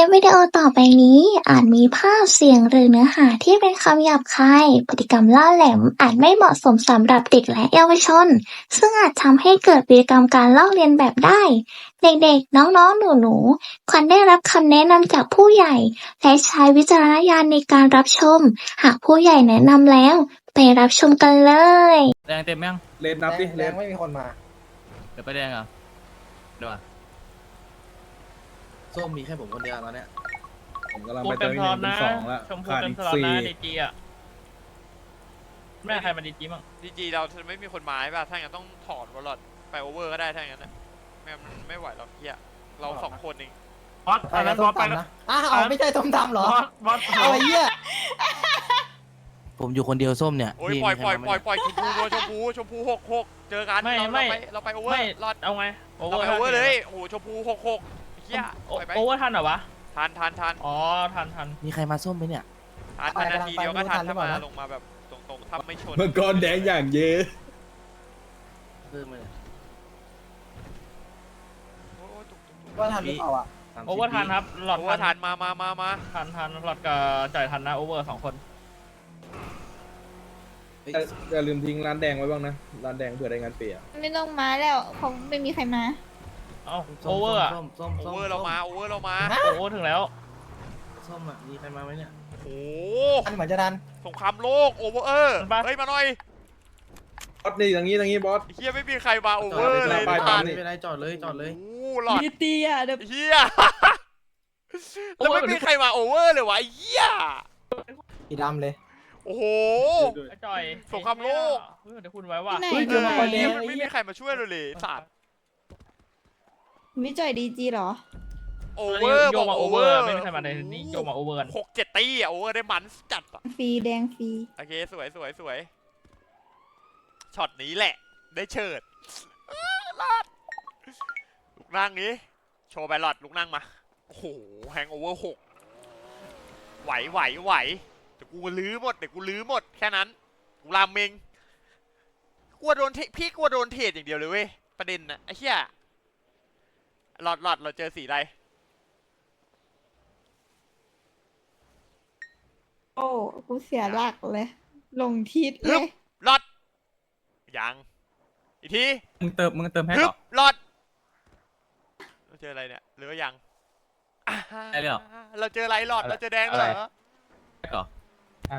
ลิปวิดีโอต่อไปนี้ อาจมีภาพเสียงหรือเนื้อหาที่เป็นคำหยาบคาย พฤติกรรมล่าแหลมอาจไม่เหมาะสมสำหรับเด็กและเยาวชน ซึ่งอาจทำให้เกิดพฤติกรรมการลอกเลียนแบบได้ เด็กๆ น้องๆ หนูๆ ควรได้รับคำแนะนำจากผู้ใหญ่ และใช้วิจารณญาณในการรับชม หากผู้ใหญ่แนะนำแล้ว ไปรับชมกันเลย แดงเต็มยังเลนนับดิแรเลงนไม่มีคนมา เดี๋ยวไปแดงเหรอะเดี๋ยวอะ ส้มมีแค่ผมคนเดียวตอนเนี้ยผมกำลังพูไปดเติเต็มมอีกทหอนึ่นงเป็นสองแล้วนะชมพูขาดเต็มอีกทอนสี่นะดีจีอะแม่ใครมาดีจีมั่งดีจีเราไม่มีคนมาใช่ป่ะถ้าอย่างนั้นต้องถอดวอลล็ตไปโอเวอร์ก็ได้ถ้าอย่างนั้นนะไม่งั้นมันไม่ไหวหรอกเฮียเราสองคนเองบอสไปอันกันั้นนส้บอมสไปตำแล้วนะอ้าวไม่ใช่ส้มตำเหรบออสบอสอะไรเหี้ยผมอยู่คนเดียวส้มเนี่ยโอ้ยพี่ปล่อยมีปล่อยใครปล่อยมาไหมปล่อยชมพูตัวชมพูชมพูหกหกเจอกันเราเราไปเราไปโอเวอไม่ร์รอดเอาไงโอเวเราอร์ไปโอเวอร์เลยโอ้โหชมพูหกหก เฮียปล่อยไปโอเวอร์ทันเหรอวะ ทันทันทันอ๋อ ทันทันมีใครมาส้มไหมเนี่ย ทันทันนาทีเดียวก็ทันถ้ามาลงมาแบบตรงๆถ้าไม่ชนมังกรแดงอย่างเยอะเพิ่มมาเลยโอ้ยตุกตุกตุกว่าทันหรือเปล่าอะสามสิบโอเวอร์ทันครับ หลอดโอเวอร์ทันมามามามาทันทันหลอดกับจ่ายทันนะโอเวอร์สองคนเฮ้ยอย่าอย่าลืมทิ้งร้านแดงไว้บ้างนะ ร้านแดงเผื่อได้งานเปลี่ยนไม่ต้องมาแล้วเขาไม่มีใครมา เอ้าส้โอมเวอร์อะส้มส้มโอส้มเวอร์เรามาโอเวอร์เรามาโอเวอร์ถึงแล้ว ส้มอะมีใครมาไหมเนี่ยโอ้ทันเหมือนจะทันสงครามโลกโอเวอร์เออเฮ้ยมาหน่อยบอสนี่อย่างนี้อย่างนี้บอสเฮียไม่มีใครมาโอจเวออดร์เลเลยยจอดทันไม่เป็นไรจอดเลยจอดเลยโอ้หลอดพี่ตีอะเดี๋ยวเฮียแล้วไม่มีใครมาโอเวอร์เลยวะไอ้เฮียสีดำเลย โอ้โห ไอ้จอยสงครามโลก เฮ้ยเดี๋ยวคุณไว้ว่ะไหนเฮ้ยเจอมาคนเดีเฮียยวมันไม่มีใครมาช่วยเราเลยสัตว์ ไม่จ่อยดีจีเหรอ โอเวอร์โยบอกมาโอโอเวเวออร์ร์ไม่มีใครมาในนี้โยมาโอเวอร์กันหกเจ็ดตีอะโอเวอร์ได้มันจัดอะฟรีแดงฟรี โอเคสวยสวยสวยช็อตนี้แหละ ได้เฉิดอ้าวรอดลูกนั่งนี้โชว์ไปหลอดลูกนั่งมาโอ้โหแฮงโอเวอร์หกไหวไหวไหวเดี๋ยวกูลื้อหมดเดี๋ยวกูลื้อหมดแค่นั้นกูรามเมงกลัวโดนเทพี่กลัวโดนเทรดอย่างเดียวเลยเว้ยประเด็นนะไอ้เหี้ย หลอดหลอดเราเจอสีใดโอ้กูเสียหลักเลย ลงทิศเลยหลอดยังอีกทีมึงเติมมึงเติมให้ฮึเหรบอ หลอดเราเจออะไรเนี่ยหรือว่ายังอ่าได้เลยเหรอเราเจออะไรหลอดเราเจอแดงแล้วเหรอเหรอ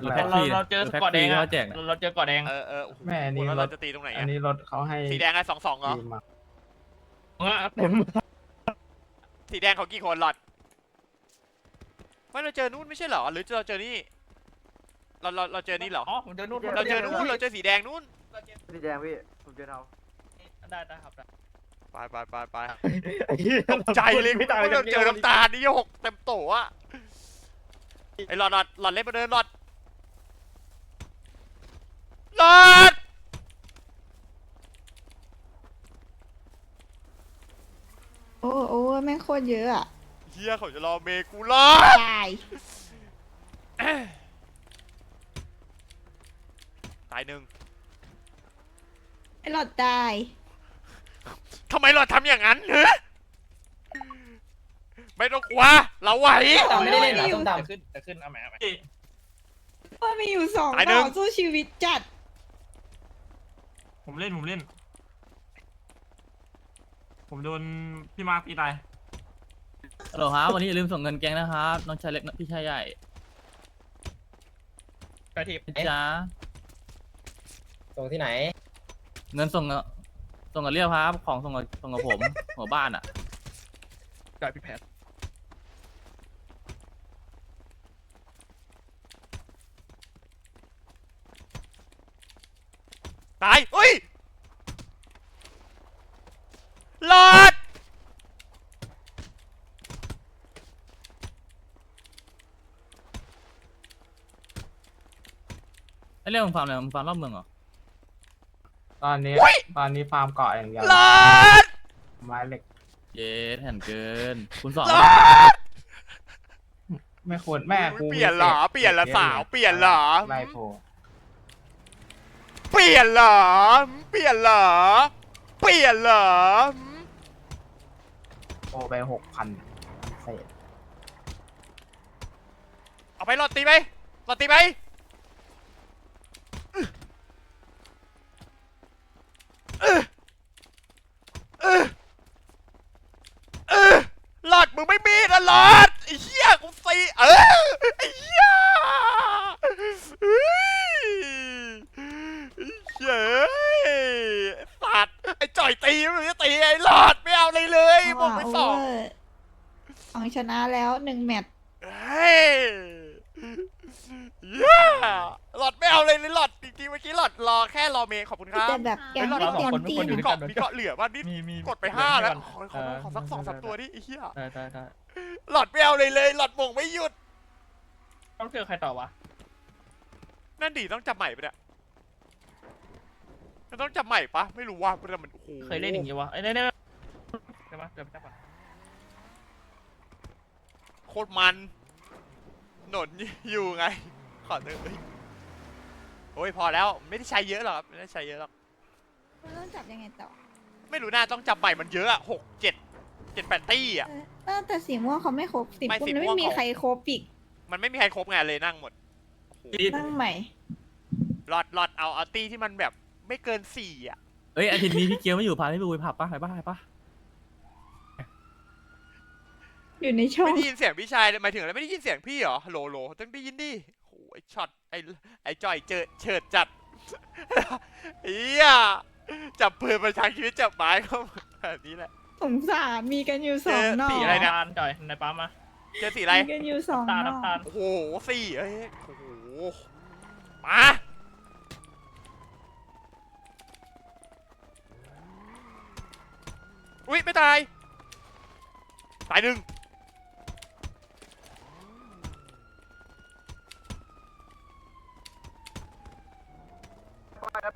หรือเราแพ็คฟรีเราเจอหรือแพ็คเกาะฟแดรีงที่อะเขาแจกเนี่ยเราเจอเกาะแดง เออเออโอ้โหแม่อันนี้แล้วรเราถจะตีตรงไหนอัอะนนี้รถเขาให้สีแดงไงสองสองเหรอทีมมาเต็ม สีแดงเขากี่คนหลอดไม่เราเจอนู่นไม่ใช่เหรอ หรือเราเจอนี่เราเราเราเจอนี่เหรออ๋อผมเจอนู่นเราเจอนู่นเราเจอสีแดงนู่นสีแดงพี่ผมเจอเทาได้ได้ครับได้ไปไปไปไปตกใจเลยพวกเราเจอน้ำตาลนี่หกเต็มโตอะไอ้หลอดหลอดหลอดเล่นมาเดินหลอดหลอด โอ้โอ้แม่งโคตรเยอะอะเฮียเขาจะรอเมกูรอดตายตายหนึ่งไอ้หลอดตายทำไมเราทำอย่างนั้นเฮ้ไม่ต้องกลัวเราไหว ตำไม่ได้เล่นเหรอส้มจะตำขึ้นจะขึ้นเอาแหมเอาแหมว่ามีอยู่สองตายหนึ่ดงอกสู้ชีวิตจัดผมเล่นผมเล่น ผมโดนพี่มาร์คตีตายฮัลโหลครับ วันนี้อย่าลืมส่งเงินแกงนะครับ น้องชายเล็กพี่ชายใหญ่ไปทีนะจ้าส่งที่ไหน เงินส่งกับส่งกับเรียวครับ ของส่งกับส่งกับผม หัวบ้านอะจ่ายพี่แพทตายอุ้ยห ลอด ไอ้เรื่องมึงฟาร์มอะไรมึงฟาร์มรอบเมืองเหรอ ตอนนี้ ตอนนี้ฟาร์มเกาะอย่างเดียวหลอด ไม้เหล็ก เย้แห่นเกิน คุณสองหลอด ไม่ควรแม่กูเปลี่ยนเหรอ เปลี่ยนละสาวเปลี่ยนเหรอ ไล่โพเปลี่ยนเหรอ เปลี่ยนเหรอ เปลี่ยนเหรอ โอไปหกพันเศษเอาไปหลอดตีไปหลอดตีไปหลอดมึงไม่มีนะหลอด ยเต็มที่มีนะเกาะมีเกาะเหลือว่านี่มีมีกดไปห้าแล้วเดี๋ยขอขอขอสักสองสามตัวดิไอ้เหี้ยได้ได้ได้หลอดไม่เอาเลยเลยหลอดมงไม่หยุดต้องเจอใครต่อวะนั่นดิต้องจับใหม่ปะเนี่ยมันต้องจับใหม่ปะไม่รู้ว่าแต่มันโอ้โหเคยเล่นอย่างงี้วะไอ้ยได้ได้ใช่ปะเดี๋ยวไปจับก่อนโคตรมันหนนอยู่ไงขอเถอะเฮ้ยโอ้ยพอแล้วไม่ได้ใช้เยอะหรอกครับไม่ได้ใช้เยอะหรอก มันต้องจับยังไงต่อไม่รู้น่าต้องจับใหม่มันเยอะอะหกเจ็ดเจ็ดแปดตี้อะ เออเออแต่สีม่วงเขาไม่ครบสีไม่ม่วงสีนั้นม่วง ไม่มีเขาใครครบอีกมันไม่มีใครครบไงเลยนั่งหมดโอ้โหนั่งใหม่ หลอดหลอดเอาเอาตี้ที่มันแบบไม่เกินสี่อะเอ้ยอาทิตย์นี้พี่เกียวไม่อยู่พาให้ไปบุยผับปะไปปะไปปะอยู่ในช่องไม่ได้ยินเสียงพี่ชายเลยหมายถึงอะไรไม่ได้ยินเสียงพี่เหรอฮัลโหลฮัลโหลต้องได้ยินดิโอ้ยช็อตไอ้ไอ้จอยเจอเฉิดจัดเฮีย จับปืนประชังชีวิตจับไม้เข้ามาแบบนี้แหละ สงสารมีกันอยู่สองเจอหนอสีอะไรเนี่ยน้ำตาลจ่อยในปั๊มมาเจอสีอะไร มีกันอยู่สองน้ำตาลหนอน้ำตาลโอ้โหสี่เอ้ยโอ้โหมาอุ้ยไม่ตาย ตายหนึ่ง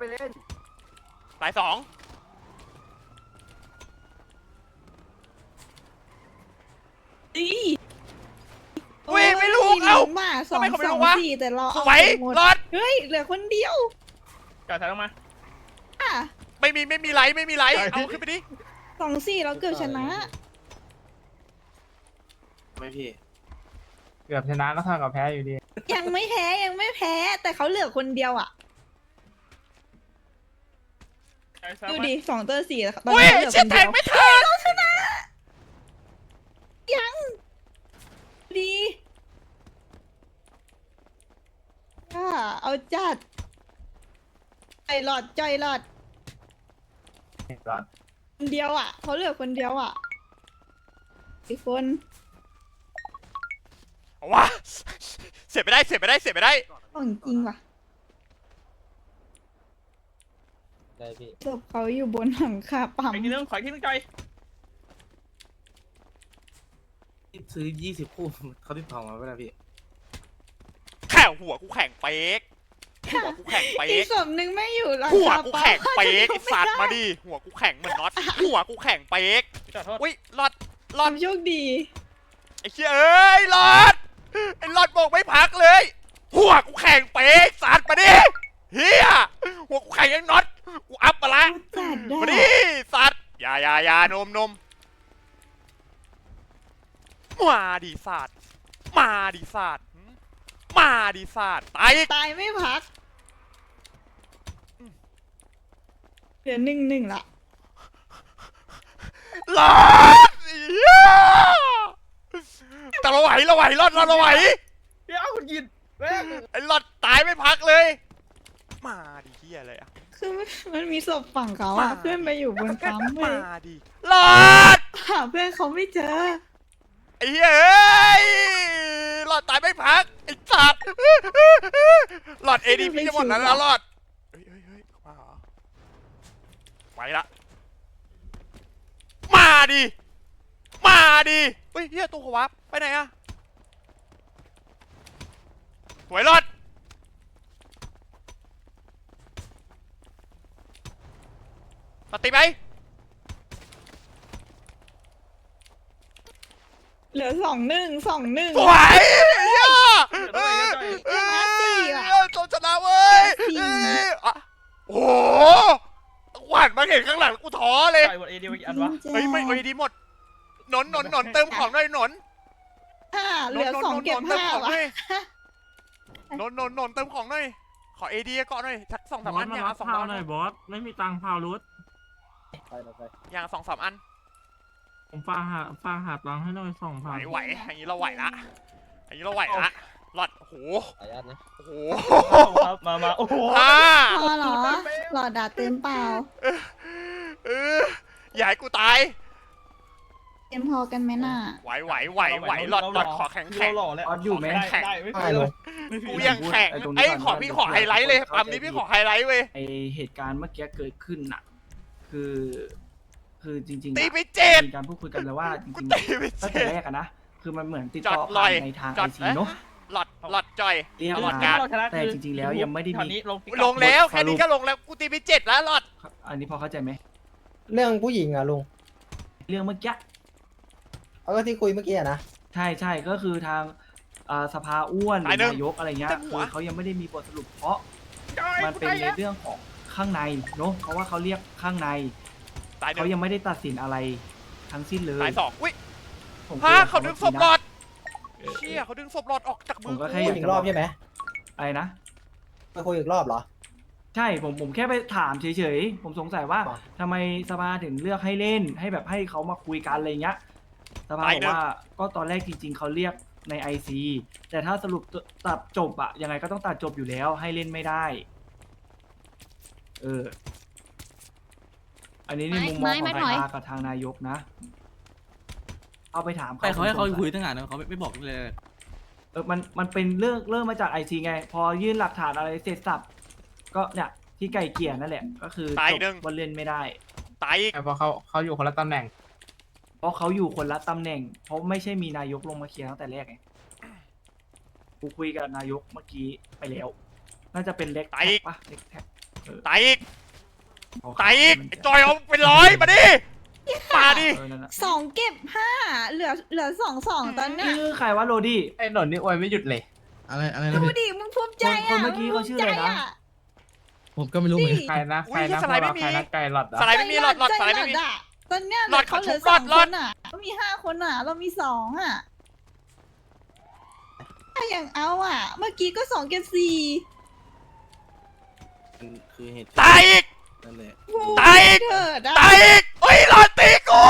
ไปเล่น ตายสองอีอุ้ยไม่รู้เอ้ามาสองทำไมเขาไม่สรู้องวะ สี่แต่เราสเอาวยไปหมดรอดเฮ้ยเหลือคนเดียวจ่อยใส่ลงมา อะไม่มีไม่มีไลท์ไม่มีไลท์เอาขึ้นไปดิสองสี่เราเกือบชนะ ไม่พี่ เกือบชนะก็เท่ากับแพ้อยู่ดี ยังไม่แพ้ยังไม่แพ้ แต่เขาเหลือคนเดียวอะ จ่อยใส่ ดูมาดิสองเตอร์สี่ตอนอุ้ยนี้เหลือเช็คดนแทเดีงยวไม่ทันดีอ่าเอาจัดใจหลอดใจหลอดคนเดียวอะเขาเหลือคนเดียวอะอีกคนเอาวะเสียไปได้เสียไปได้เสียไปได้ของจริงว่ะ ได้พี่ศพเขาอยู่บนหลังคาปั๊มอีกทีนึงขออีกทีนึงจ่อยซื้อยี่สิบคู่เขาติดต่อมาไม่ได้พี่แข่หัวกูแข่งเป๊กหัวกูแข่งเป๊อีกกศพหนึ่งไม่อยู่หลังหัวคากูปั๊มแข่งเป๊กไอไม่สัตว์ได้มาดิหัวกูแข่งเหมือนน็อตหัวกูแข่งเป๊กจ่อยโทษอุ้ยหลอดหลอดความโชคดี ไอ้เชี่ยเอ้ยหลอดไอ้หลอดบอกไม่พักเลย หัวกูแข่งเป๊กสัตว์มาดิเฮียหัวกูแข่งยังน็อต กูอัพมาละจัดได้มาดิสัตว์อย่าอย่าอย่านมนมมาดิสัตว์มาดิสัตว์มาดิสัตว์ตายอีกตายไม่พักเหลือหนึ่งหนึ่งละหลอดเหี้ยแต่เราไหวเราไหวรอดเราเราไหวเดี๋ยวคุณยินแม่งไอ้หลอดตายไม่พักเลย มาดิเฮียอะไรอะ คือมันมันมีศพฝั่งเขาอะมาเพื่อนไปอยู่บนปั๊มเลมายดิหลอดหาเพื่อนเขาไม่เจอ ไอ้เหี้ยเอ้ยหลอดตายไม่พักไอ้สัตว์หลอดเอดีพีจะหมดแล้วนะหลอดเฮ้ยเฮ้ยเฮ้ยมาเหรอไปละมาดิมาดิเฮ้ยเฮียตัวขวับไปไหนอะสวยหลอด ตัดตีไปเหลือสองหนึ่งสองหนึ่ง สวยเหี้ยเดี๋ยวต้องไปเดี๋ยวจ่อยชนะสี่ว่ะเอ้ยตัวชนะเว้ยสี่เอ้ยอะโอ้โหหวานมาเห็นข้างหลังกูท้อเลยจ่อยหมดเอเดียวอีกอันวะเฮ้ยไม่เอ้ยดีหมดหนนหนนหนนเติมของหน่อยหนนอ่าเหหนลืนอหนนสองหนนเก็บเติมห้าของว่ะด้วยนนท์นนท์นนท์เติมของหน่อยขอเอดีก่อนหน่อยสักสองสามบออัสนมาอย่างรัละบสองพาวอันหน่อยบอส ไม่มีตังค์พาวรถ ไปไปไปอย่างละสองสามอัน ผมฝากหาฝากหาตังค์ให้หน่อยสองไหวพันไหวอย่างนี้เราไหวละอย่างนี้เราไหวละหลอดโอ้โหขออนุญาตนะโอ้โหครับมามาโอ้โหอ่าพอเหรอ หลอดด่าเติมเปล่า เอออย่าให้กูตาย เต็มพอกันไหมน่ะ ไหวไหวไหวไหวหลอดหลอดขอแข็งแข็งหล่อเลยออสอยู่ไหมแข็งได้ไม่ไปเลยกูยังแข็งไอ้ตรงนี้ไอ้ยก่อนขอพี่ขอไฮไลท์เลยปั๊มนี้พี่ขอไฮไลท์เว้ย ไอเหตุการณ์เมื่อกี้เกิดขึ้นน่ะ คือ คือจริงๆตีอะไปเจ็ด มีการพูดคุยกันแล้วว่าจกูริงตีไปๆตั้งเจ็แต่ดแรกอะนะ คือมันเหมือนติดจอต่ดอลผ่าอย นในทางจไออดซีเอ๊ะเนาะ หลอดหลอดจอยเรียกหลอดมาการ์ดแต่จริงๆแล้วยังไม่ได้มี ตอนนี้ลงลงแล้วแค่นี้ก็ลงแล้วกูตีไปเจ็ดแล้วหลอดอันนี้พอเข้าใจไหม เรื่องผู้หญิงอะลุงเรื่องเมื่อกี้ เอาก็ที่คุยเมื่อกี้อะนะ ใช่ใช่ก็คือทางอ่าสภาอ้วนหรืตายหนึ่องนายกอะไรเงี้ยเต็มหัคืวอเขายังไม่ได้มีบทสรุปเพราะมันเป็นในเรื่องของ ข้างในเนาะเพราะว่าเขาเรียกข้างในตายหนึ่เขางยังไม่ได้ตัดสินอะไรทั้งสิ้นเลยตายสองอุ้ยผมฮะคุยกับเขาดึงศพหลอดเชี่ยเขาดึงศพหลอดออกจากผมืมอก็แค่คุอยยากอีจะกรบออบกใช่ไหมอะไรนะ ไปคุยอีกรอบเหรอ ใช่ผมผมแค่ไปถามเฉยๆ ผมสงสัยว่าอ๋อทำไมสภาถึงเลือกให้เล่นให้แบบให้เขามาคุยกันอะไรเงี้ยสภาบอกว่าก็ตอนแรกจริง ๆเขาเรียกในไอซีแต่ถ้าสรุปตัดจบอะยังไงก็ต้องตัดจบอยู่แล้วให้เล่นไม่ได้ เออ อันนี้ในมุมมองของสภากับทางนายกนะ เอาไปถามแต่เขาให้เขาผมสงสัคุยตั้งนานแล้วเขาไม่ไม่บอกเลย เออมันมันเป็นเรื่องเริ่มมาจากไอซีไง พอยื่นหลักฐานอะไรเสร็จสับ ก็เนี่ยที่ไก่เกลี่ยนั่นแหละ ก็คือตายจหนึ่งบวันเล่นไม่ได้ ตายอีก เพราะเขาเขาอยู่คนละตำแหน่ง เพราะเขาอยู่คนละตำแหน่ง เพราะไม่ใช่มีนายกลงมาเคลียร์ตั้งแต่แรกไง กูคุยกับนายกเมื่อกี้ไปแล้ว น่าจะเป็นเล็กแท็กปะเล็กแท็กเออ ตายอีกเอตายอีกไอ้จอยเอาเป็นร้อยมาดิมาดิเออนั่นน่ะสองเก็บห้าเหลือเหลือสองสองตอนเนี้ยชื่อใครวะโรดี้ไอ้หนนนี่อวยไม่หยุดเลย อะไรอะไรนะดูพี่ดิมึงภูมิใจคนอะเมื่อกี้เขาชื่ออะไรนะมึงภูมิใจผมก็ไม่รู้เหมือนกันใครนะอุ๊ใครยนะสไลด์ไม่มีใครนะไก่หลอดเหรอสไลด์ไม่มีหลอดหลอดสไลด์ใจไม่มีอะตอนเนี้ยหลอดเขาเหลือเขาสชุอบงหลอดหลอดคนอะเขามีห้าคนอะ เรามีสองอะถ้าอย่างเอาอะ เมื่อกี้ก็สองเก็บสี่ คือเหตุตายอีก นั่นแหละตายอีกเถิดอะตายอีกเฮ้ยหลอดตีกู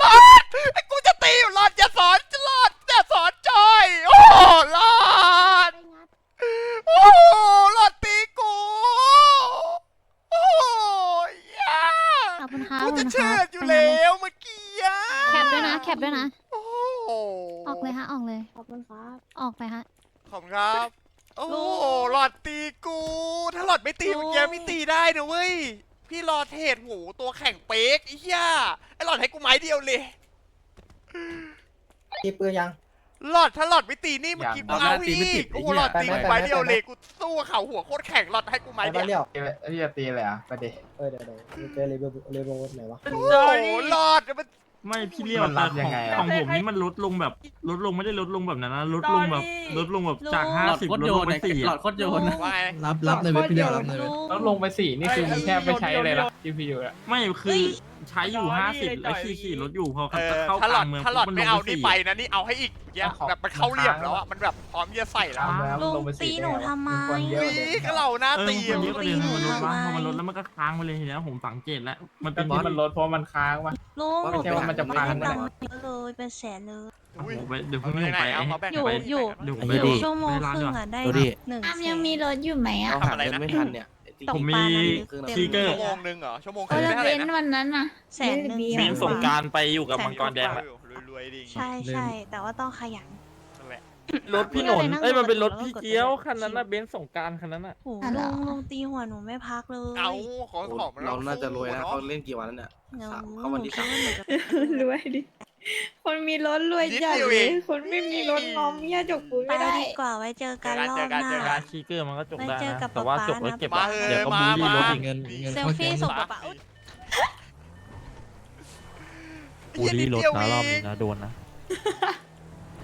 หลอดไอ้กูจะตีอยู่หลอดอย่าสอนหลอดอย่าสอนจอย โอ้หลอด โอ้หลอดตีกู โอ้ยยาขอบคุณครับกูจะขอบคุณคเชิรับดอยู่แล้วเมื่อกี้อะแคปด้วยนะ แคปด้วยนะ โอ้โหออกเลยฮะ ออกเลย ขอบคุณครับ ออกไปฮะ ขอบคุณครับ โอ้โหหลอดตีกู ถ้าหลอดไม่ตีเมื่อกี้ไม่ตีได้นะเว้ย พี่หลอดเทศหูตัวแข่งเป๊กไอ้เหี้ยไอ้หลอดให้กูไม้เดียวเลย ตีปืนยัง หลอดถ้าหลอดไม่ตีนี่เมื่อกี้กูเอาอีกโอ้โหหลอดตีกูไม้เดียวเลยกูสู้กับเขาหัวโคตรแข็งหลอดให้กูไปไม้บ้านเดีเลี้ยวยวพี่จะตีเลยอะไปดิ เออเดี๋ยวเดี๋ยวเจอเลเวลเลเวลไหนวะโอ้โหหลอดมัน ไม่พี่เลี้ยวมันรับยังไงอะ ของผมนี่มันลดลงแบบลดลงไม่ได้ลดลงแบบนั้นนะลดลงแบบลดลงแบบจากห้าหลอดสิบโคตรลดโยลนงไปสี่หลอดโคตรโยนนะ ว่าไงรับรับในเว็บพี่เดียวรับในเว็บลดลงไปสี่นี่คือมันแทบไม่ใช้เลยนะ GPU อะไม่คือ ใช้อยู่ห้าสิบแล้วขี่ขี่รถอยู่พอเออเข้าถ้าหลกอลาดงเมืองถ้าหลอดปุ๊บไม่นลเอางปนี่สี่ ไปนะนี่เอาให้อีกเยอะแบบมันเข้าเหลี่ยมแล้วอะมันแบบพร้อมจะใส่แล้วอะแล้วมันลงไปสี่ลุงตีหนูทำไมคนเยอะเลยนี่ก็เราหน้าเออตีมันเยอะกว่าเดิมลุงมันลดบ้างทำไมพอมันลดแล้วมันก็ค้างไปเลยทีนี้ผมสังเกตแล้ว มันเป็นที่มันลดเพราะมันค้างว่ะ ลุงไม่ใช่ว่ามันจะพัง ไม่นะตังค์เยอะเลยเป็นแสนเลยโอ้อุ้ยโหไปเดี๋ยวเอาเพิ่งไปลงไหนไปเอาเขาแบ่งอยู่ไปอยู่ เดี๋ยวไอ้ไปเหี้ยดิชั่วโมงไปร้านครึ่ก่งอนอะได้ดูดิ หนึ่งอ้ามแสยังนมีรถอยู่ไหมอะ เราหาเงินไม่ทันเนี่ยไอ้ ติ๊กตกผมปลามีมันเต็มซีเกอร์ ชั่วโมงหนึ่งเหรอ ชั่วโมงคเอรึ่งอได้แล้วเท่าไหร่นะเบนซ์วันนั้นน่ะ แสนหนึ่งบีมีมสงการไปอยู่กับมังกรแดงอะรวยๆดิใช่ใช่แต่ว่าต้องขยัน นั่นแหละรถพี่หนนเอ้ยมันเป็นรถพี่เกี้ยวคันนั้นน่ะเบนซ์สงการคันนั้นน่ะ โหลุงลุงตีหัวหนูไม่พักเลยเอาขอโอ้ของมันเราน่าจะรวยนะเนเขาเล่นกี่วันแล้วเนี่ยเดี๋ยวสามเข้าวันที่สามหนูคิดว่าหนูจะรวยดิ คนมีรถรวยจัดเลยคนไม่มีรถงอมเมียจกปุ้ยไปไม่ได้ดีกว่าไว้เจอกันรอบหน้าการชีเกอร์มันก็จกได้ไว้เจอกันะบแต่ว่าป๊าจกแล้วนะเก็บมาอะเถเดี๋ยวอะก็มาบูลลี่รถมาอีก เงินเงินเซลเข้าแก๊ฟี่ง ส่งกระเป๋าบูลลี่รถนะรอบนี้นะโดนนะ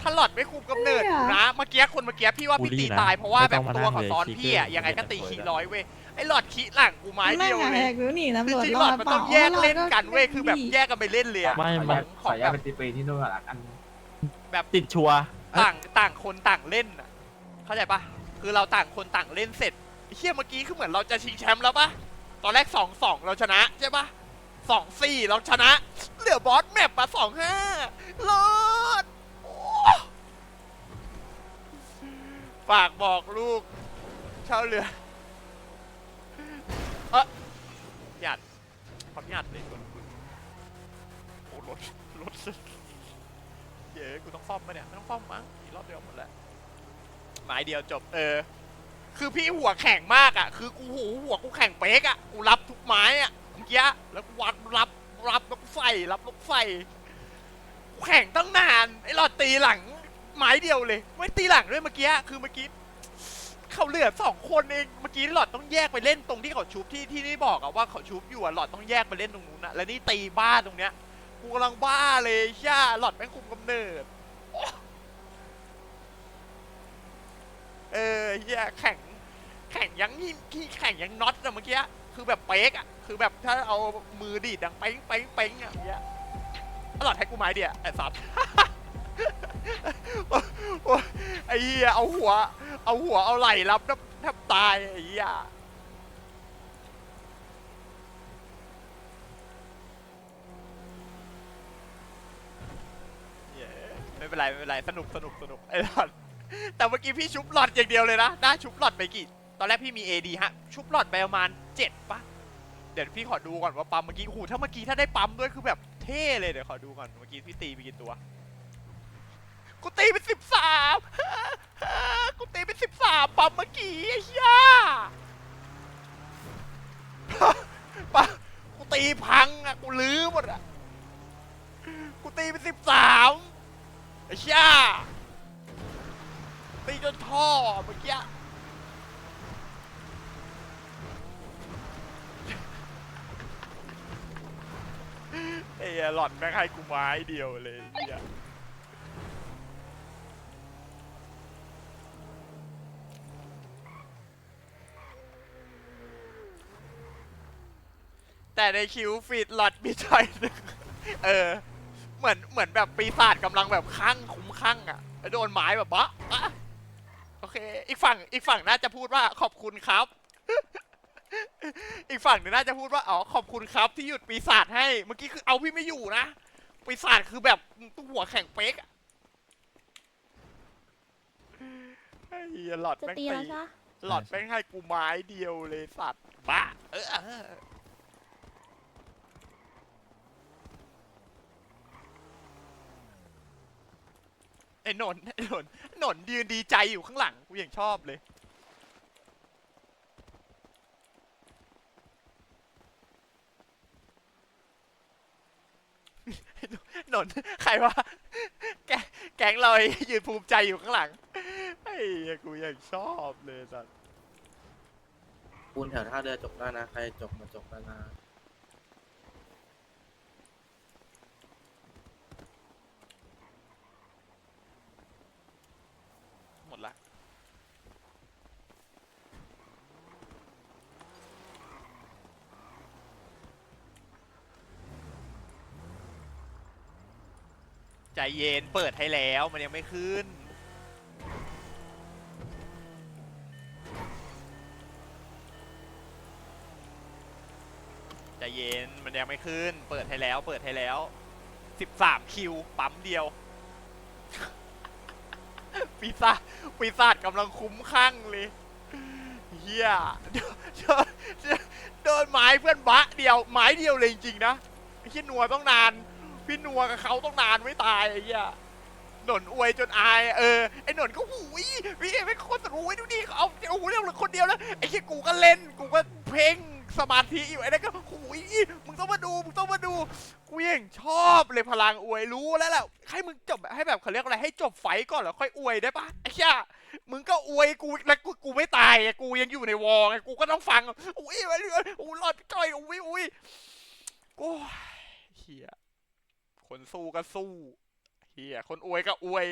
ถ้าหลอดไม่คุมกำเนิดนะเมื่อกี้คนเมื่อกี้พี่ว่าพี่บูลลี่ตีนะตายเพราะว่าไม่แบต้อบงมาตัวนั่งเขาเลยซ้อนขี้พี่เกียจอะยังไงก็ตีเดี๋ยวขี้เปิดร้อยเว้ยไอ้หลอดขี้หลังกูไม้นั่เดีงยวอะเลแอยกรู้หนีตำรวจจริงรๆหลออดดมันเปต้ล่าองแยกเล่นกันเว้ยคือแบบแยกกันไปเล่นเลยอะไม่ขมัอนงขขอองอนุแบญาตบไปตีปีที่นู่นก่อนละกันแบบติดชัวร์ต่างต่างคนต่างเล่นอะเข้าใจปะคือเราต่างคนต่างเล่นเสร็จไอ้เฮียเมื่อกี้คือเหมือนเราจะชิงแชมป์แล้วปะตอนแรกสองสองเราชนะใช่ปะสองสี่เราชนะ เหลือบอสแมปมาสองห้ารอดโอ้ ฝากบอกลูกเช่าเรือเออหยัดขออนุญาตเลยก่อนโอ้รถรถเย้กูต้องซ่อมปะเนี่ยไม่ต้องซ่อมมั้งอีรอบเดียวหมดแล้วไม้เดียวจบเออ คือพี่หัวแข็งมากอะ คือกูหูหัวกูแข็งเป๊กอะกูรับทุกไม้อะเมื่อกี้แล้วกูวัดรับรับแล้วกูใส่รับแล้วกูใส่ แข่งตั้งนานไอ้หลอดตีหลังไม้เดียวเลย ไม่ตีหลังด้วยเมื่อกี้คือเมื่อกี้เขาเหลือสองคนเองเมื่อกี้หลอดต้องแยกไปเล่นตรงที่เขาชุบที่ที่นี่บอกอะว่าเขาชุบอยู่อะหลอดต้องแยกไปเล่นตรงนู้นอะแล้วนี่ตีบ้าตรงเนี้ยกูกำลังบ้าเลยช่าหลอดแม่งคุมกำเนิดเออเฮียแข่งแข่งยังนี่ที่แข่งยังน็อตอะเมื่อกี้คือแบบเป๊กอะคือแบบถ้าเอามือดีดดังเป้งเป้งเป้งอะเงี้ย หลอดให้กูไม้เดียไอ้สัตว์โอ้ยไอ้เหี้ยเอาหัว เอาหัวเอาไหล่รับแทบตายไอ้เหี้ยไม่เป็นไรไม่เป็นไรสนุกสนุกสนุกไอ้หลอดแต่เมื่อกี้พี่ชุบหลอดอย่างเดียวเลยนะได้ชุบหลอดไปกี่ตอนแรกพี่มี AD ฮะ ชุบหลอดไปประมาณเจ็ดปะเดี๋ยวพี่ขอดูก่อนว่าปั๊มเมื่อกี้โอ้โหถ้าเมื่อกี้ถ้าได้ปั๊มด้วยคือแบบ เท่เลยเดี๋ยวขอดูก่อนเมื่อกี้พี่ตีไปกี่ตัว กูตีไปสิบสามกูตีไปสิบสามปั๊มเมื่อกี้ไอ้เหี้ยปั๊มกูตีพังอะกูลื้อหมดอะกูตีไปสิบสามไอ้เหี้ยตีจนท่อเมื่อกี้ อ้เหี้ยหลอดแม่งให้กูไม้เดียวเลยไอ้เหี้ยแต่ในคิวฟีดหลอดมีใจอยหนึ่งเออ เหมือนเหมือนแบบปีศาจกำลังแบบข้างคุ้มข้างอะแล้วโดนไม้แบบบะอะโอเค อีกฝั่งอีกฝั่งน่าจะพูดว่าขอบคุณครับ อีกฝั่งหนึงน่าจะพูดว่าอ๋อขอบคุณครับที่หยุดปีศาจให้ เมื่อกี้คือเอาพี่ไม่อยู่นะ ปีศาจคือแบบตุ้หัวแข็งเป๊กอะไอ้เหี้ยหลอดจะแม่งตีตีแล้วใช่ปะหลอดแม่งให้กูไม้เดียวเลยสัตว์บ้าเออเออไอ้หนนไอ้หนนหนนยืนดีใจอยู่ข้างหลังกูยังชอบเลย หนนใครวะแกแก๊งเรายืนภูมิใจอยู่ข้างหลังไอ้กูยังชอบเลยสัตว์ปูนแถวท่าเรือจบแล้วนะ ใครจบมาจบแล้วนะ หมดละใจ เย็นเปิดให้แล้วมันยังไม่ขึ้น ใจเย็นมันยังไม่ขึ้น เปิดให้แล้วเปิดให้แล้วสิบสามคิว ปั๊มเดียว ปีศาจปีศาจกำลังคุ้มข้างเลยเฮียโดนโดนโดนไม้เพื่อนบะเดียวไม้เดียวเลยจริงๆนะไอ้เฮียนัวต้องนาน พี่นัวกับเขาต้องนานไม่ตายไอ้เฮียหนนอวยจนอายเออไอ้หนนก็หูยพี่ไม่คตรสนุกดูดิเขาเอาโอ้โหเรื่องคนเดียวแล้วไอ้เฮียกูก็เล่นกูก็เพ่งสมาธิอยู่ไอ้นั่นก็หูยมึงต้องมาดูมึงต้องมาดูกูยังชอบเลยพลังอวยรู้แล้วแหละให้มึงจบให้แบบเขาเรียกอะไรให้จบไฟก่อนแล้วค่อยอวยได้ปะไอ้เชี่ยมึงก็อวยกูแล้วกูกูไม่ตายกูยังอยู่ในวอลไงกูก็ต้องฟังอุ้ยมาเรื่อยอุ้ยรอดจ่อยอุ้ยอุ้ยโอ้เฮีย คนสู้ก็สู้เฮียคนอวยก็อวย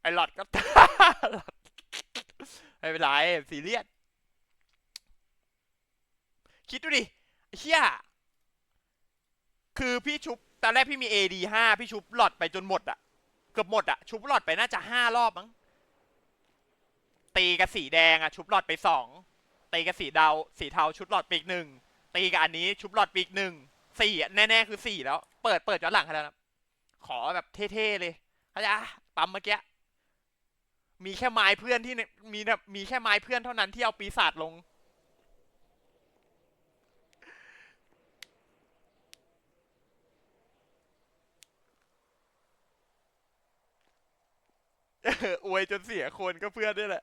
ไอ้หลอดก็หลอดไม่เป็นไรซีเรียสคิดดูดิเฮียคือพี่ชุบตอนแรกพี่มี AD ห้าพี่ชุบหลอดไปจนหมดอะเกือบหมดอะชุบหลอดไปน่าจะห้ารอบมั้งตีกับสีแดงอะชุบหลอดไปสองตีกับสีดาวสีเทาชุบหลอดปีกหนึ่งตีกับอันนี้ชุบหลอดปีกหนึ่ง สี่แน่ๆคือสี่แล้ว เปิดเปิดย้อนหลังให้แล้วนะขอแบบเท่ๆเลยเข้าใจปะปั๊มเมื่อกี้มีแค่ไม้เพื่อนที่มีแบบมีแค่ไม้เพื่อนเท่านั้นที่เอาปีศาจลงอออวยจนเสียคนก็เพื่อนด้วยแหละ